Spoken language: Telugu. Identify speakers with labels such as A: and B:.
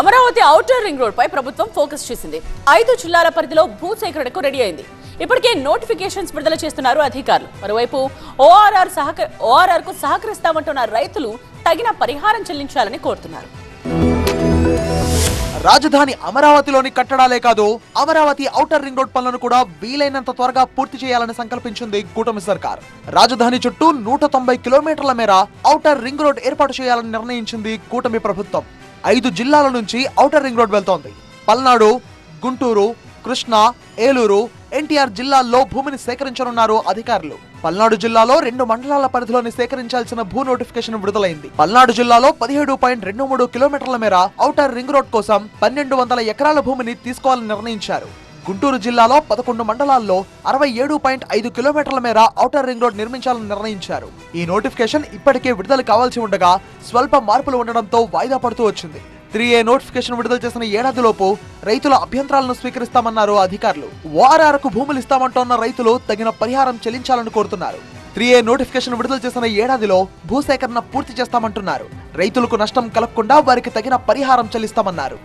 A: అమరావతి ఔటర్ రింగ్ రోడ్ పై ప్రభుత్వం ఫోకస్ చేసింది. ఐదు జిల్లాల పరిధిలో భూసేకరణకు రెడీ అయింది. ఇప్పటికే నోటిఫికేషన్స్ విడుదల చేస్తున్నారు అధికారులు. మరోవైపు ఓఆర్ఆర్ సహక ఓఆర్ఆర్కు సహకరిస్తామంటున్న రైతులు తగిన పరిహారం చెల్లించాలని కోరుతున్నారు.
B: రాజధాని అమరావతిలోని కట్టడాలే కాదు అమరావతి ఔటర్ రింగ్ రోడ్ పనులను కూడా వీలైనంత త్వరగా పూర్తి చేయాలని సంకల్పించింది కూటమి సర్కార్. రాజధాని చుట్టూ నూట తొంభై కిలోమీటర్ల మేర ఔటర్ రింగ్ రోడ్ ఏర్పాటు చేయాలని నిర్ణయించింది కూటమి ప్రభుత్వం. ఐదు జిల్లాల నుంచి ఔటర్ రింగ్ రోడ్ వెళ్తోంది. పల్నాడు గుంటూరు కృష్ణా ఏలూరు ఎన్టీఆర్ జిల్లాల్లో భూమిని సేకరించనున్నారు అధికారులు. పల్నాడు జిల్లాలో రెండు మండలాల పరిధిలోని సేకరించాల్సిన భూ నోటిఫికేషన్ విడుదలైంది. పల్నాడు జిల్లాలో పదిహేడు పాయింట్ రెండు మూడు కిలోమీటర్ల మేర ఔటర్ రింగ్ రోడ్ కోసం పన్నెండు వందల ఎకరాల భూమిని తీసుకోవాలని నిర్ణయించారు. గుంటూరు జిల్లాలో పదకొండు మండలాల్లో అరవై ఏడు పాయింట్ ఐదు కిలోమీటర్ల మేర ఔటర్ రింగ్ రోడ్ నిర్మించాలని నిర్ణయించారు. ఈ నోటిఫికేషన్ ఇప్పటికే విడుదల కావాల్సి ఉండగా స్వల్ప మార్పులు ఉండడంతో వాయిదా పడుతూ వచ్చింది. త్రీ ఏ నోటిఫికేషన్ విడుదల చేసిన ఏడాదిలోపు రైతుల అభ్యంతరాలను స్వీకరిస్తామన్నారు అధికారులు. ఓఆర్ఆర్కు భూములు ఇస్తామంటున్న రైతులు తగిన పరిహారం చెల్లించాలని కోరుతున్నారు. త్రీ ఏ నోటిఫికేషన్ విడుదల చేసిన ఏడాదిలో భూసేకరణ పూర్తి చేస్తామంటున్నారు. రైతులకు నష్టం కలగకుండా వారికి తగిన పరిహారం చెల్లిస్తామన్నారు.